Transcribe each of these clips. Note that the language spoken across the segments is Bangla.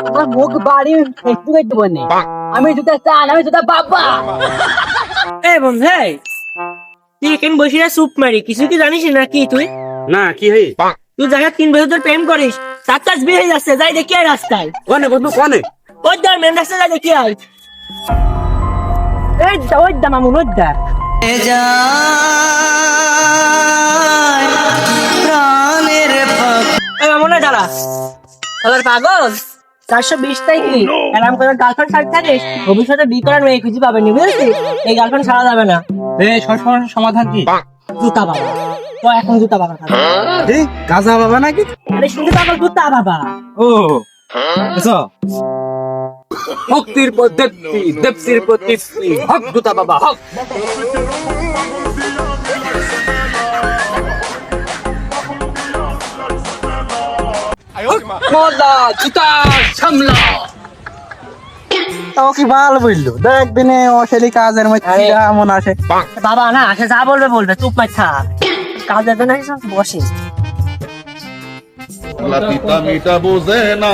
আমার মুখ বাড়ি একটু একটু বনে আমি জুতা চান আমি জুতা বাবা এ বন্ধু তুই এখানে বসে না মারি কিছু কি জানিস না কি তুই না কি হই তুই জায়গা তিন বছর ধরে প্রেম করিস চাষ বিয়ে হয়ে যাচ্ছে যাই দেখি রাস্তায় কোনে বন্ধু কোনে ওই দার মেন রাস্তায় যাই দেখি আর এই দা ওই দা মামুন ওই দা এই ওই আবার পাগল? চারশো বিশ তারিখে এরকম করে গার্লফ্রেন্ড ছাড়তে থাকিস ভবিষ্যতে বিয়ে করার মেয়ে খুঁজে পাবেনি বুঝেছিস? এই গার্লফ্রেন্ড ছাড়া যাবে না। এ সমস্যার সমাধান কি? জুতা বাবা। তো এখন জুতা বাবা খাবে এ গাজা বাবা নাকি? আরে শুনতে পাগল জুতা বাবা। ও। বুঝছ ভক্তির পর দেবী দেবসির পর হক জুতা বাবা হক। মজা জুতা সামলা তাও কি ভালো বলল দেখ অশালি কাজের মধ্যে এমন আসে। বাবা না সে যা বলবে বলবে চুপ মার থাক। কাজ যাবে সব বসে। লাতিতা মিটা বোঝে না।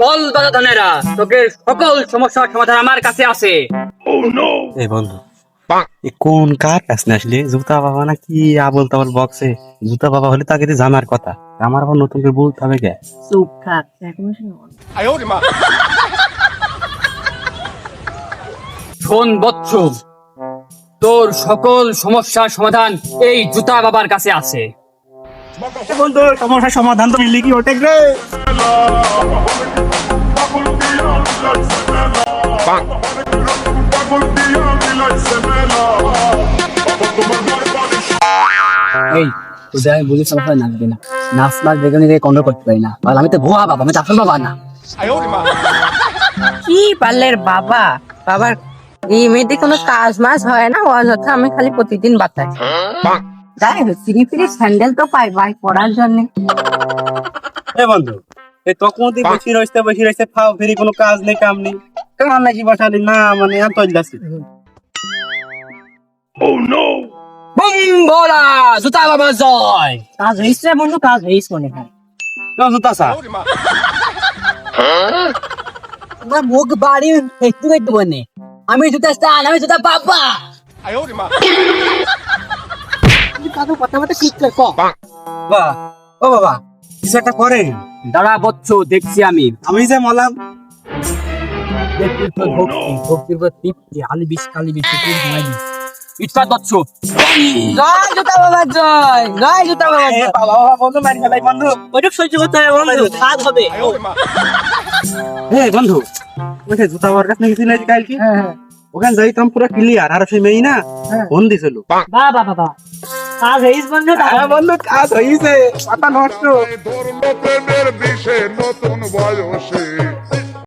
বল দাদা ধনেরা তোকে সকল সমস্যার সমাধান আমার কাছে আছে। এই বন্ধু এ কোন কার কাছে আসলে? জুতা বাবা না কি আবল তাবল বক্সে? জুতা বাবা হলে তাকে জানার কথা। আমার আবার নতুন করে বলতে হবে কে? চুপ থাক এখন শোনো। বৎস তোর সকল সমস্যার সমাধান এই জুতা বাবার কাছে আছে। বন্ধু সমস্যার সমাধান তো মিললি কি ওটে রে? এই তোদের আমি বলি সমস্যা নাচবে না। নাচ নাচ বেগুনি থেকে কন্ট্রোল করতে পারি না। আর আমি তো ভুয়া বাবা আমি চাফল বাবা না। কি পার্লের বাবা? বাবার এই মেয়েদের কোনো কাজ মাস হয় না অযথা আমি খালি প্রতিদিন বাতাই। যাই হোক ফ্রি ফ্রি স্যান্ডেল তো পাই ভাই পড়ার জন্য। এ বন্ধু এই তখন তুই বসে রয়েছে বসে রয়েছে ফাও ফেরি কোনো কাজ নেই কাম নেই। কেমন নাকি বসালি না মানে এত যাচ্ছি বুম বলা জুতা বাবা জয়। কাজ হয়েছে বন্ধু কাজ হয়েছে মনে হয়। কেউ জুতা চা। আমার মুখ বাড়ি একটু একটু বনে। আমি জুতা আমি জুতা বাবা। কাকু কথা মতো ঠিক করে ক বাবা ও বাবা কিছু একটা করে। দাঁড়া বচ্চ দেখছি আমি। আমি যে মলাম। ভক্তি ভক্তির পর তৃপ্তি আলি বিষ কালি বিষ ইটপাত বচ্চ জয় জুতা বাবা জয়। জয় জুতা বাবা এ বাবা বাবা বন্ধু মারি ফেলাই বন্ধু ওইটুক সহ্য করতে হবে বন্ধু। কাজ হবে। হে বন্ধু ওই জুতা বাবার কাছে গেছিল কালকে? ওখানে যাইতাম পুরো ক্লিয়ার আর সেই মেয়ে না ফোন দিছিল। বাবা বাবা। কাজ হয়েছে বন্ধু হ্যাঁ বন্ধু কাজ হয়েছে। পাতা নষ্ট। ধরল প্রেমের বিষে নতুন বয়সে